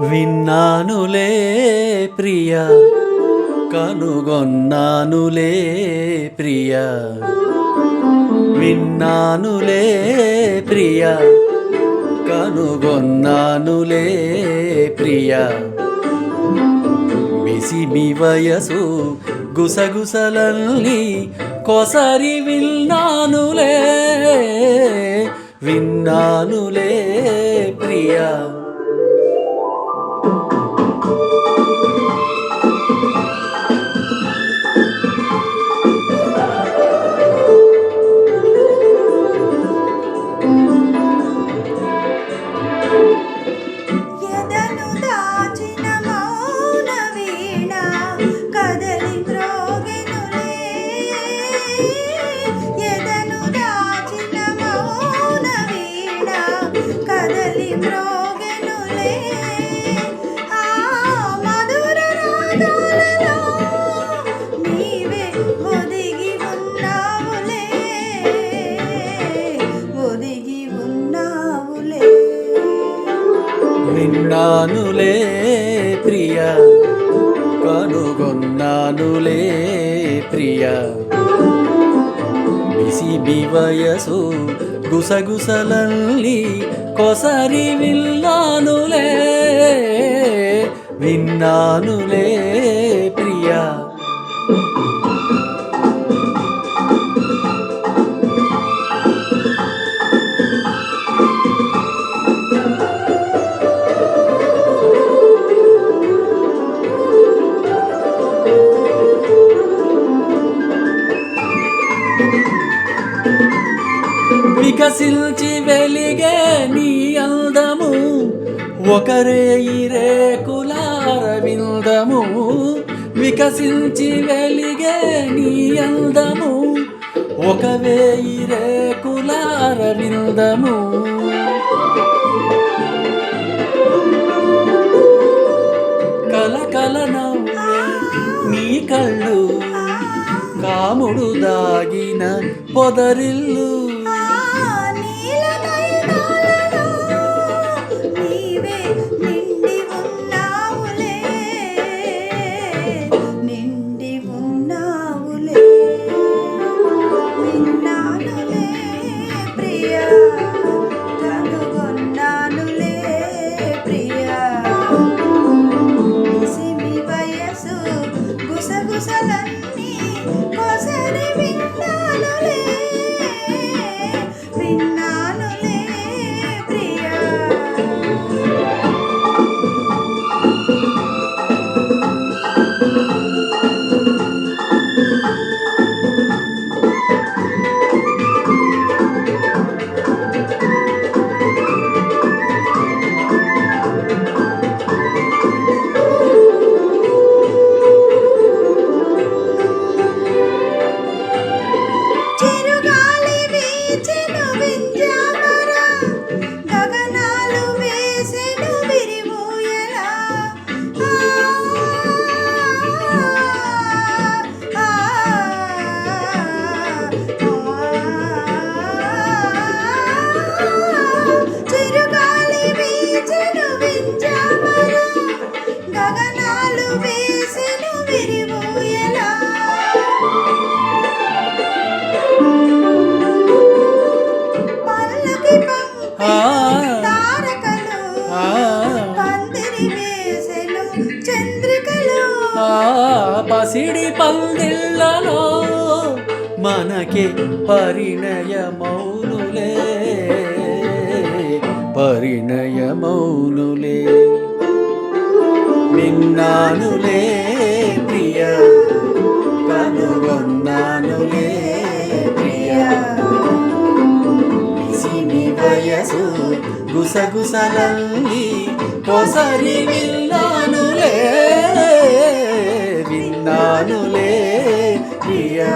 విన్నానులే ప్రియ కనుగొన్నానులే ప్రియ. విన్నానులే ప్రియ కనుగొన్నానులే ప్రియ. మిసిమి వయసు గుసగుసలల్ని కొసరి విన్నానులే విన్నానులే ప్రియా. విన్నానులే ప్రియ. కనుగొన్నానులే ప్రియ. మిసిమి వయసు గుసగుసలల్లి కొసరి విన్నానులే విన్నానులే. వికసించి వెలిగే నీ అందము ఒకరే రేకులార విందము వికసించి వెలిగే నీ అందము ఒక వేయి రేకులార విందము కల కల నవ్వే నీ కళ్ళు కాముడు దాగిన పొదరిల్లు. తారకలు పందిరి వేసెను చంద్రికలు. పసిడి పందిళ్ళలో మనకి పరిణయ మౌనులే పరిణయ మౌనులే విన్నానులే ప్రియ కనుగొన్నానులే. వయసు గుసగుసలల్లి కొసరి విన్నానులే విన్నానులే ప్రియా